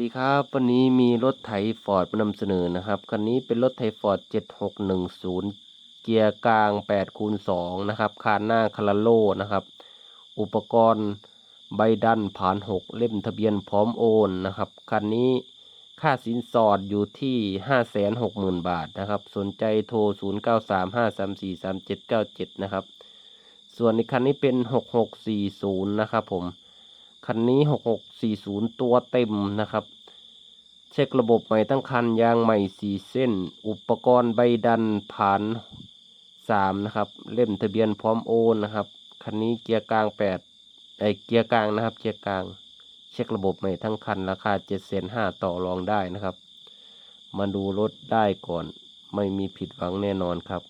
สดีครับวันนี้มีรถไถฟอร์ดมานำเสนอนะครับคันนี้เป็นรถไถฟอร์ด7610 เกียร์กลาง 8คูณ2นะครับคานหน้าคาราโลนะครับ อุปกรณ์ใบดันผ่าน 6 เล่มทะเบียนพร้อมโอนนะครับคันนี้ค่าสินสอดอยู่ที่ 560,000 บาทนะครับ สนใจโทร 0935343797 นะครับ ส่วนในคันนี้เป็น 6640 นะครับผม คันนี้ 6640 ตัวเต็มนะครับ เช็คระบบใหม่ทั้งคันยางใหม่4เส้น อุปกรณ์ใบดันผ่าน 3 นะครับ เล่มทะเบียนพร้อมโอนนะครับ คันนี้เกียร์กลาง 8 ไอเกียร์กลางนะครับ เกียร์กลาง เช็คระบบใหม่ทั้งคันราคา7 5 0 0 0ต่อรองได้นะครับ มาดูรถได้ก่อน ไม่มีผิดหวังแน่นอนครับ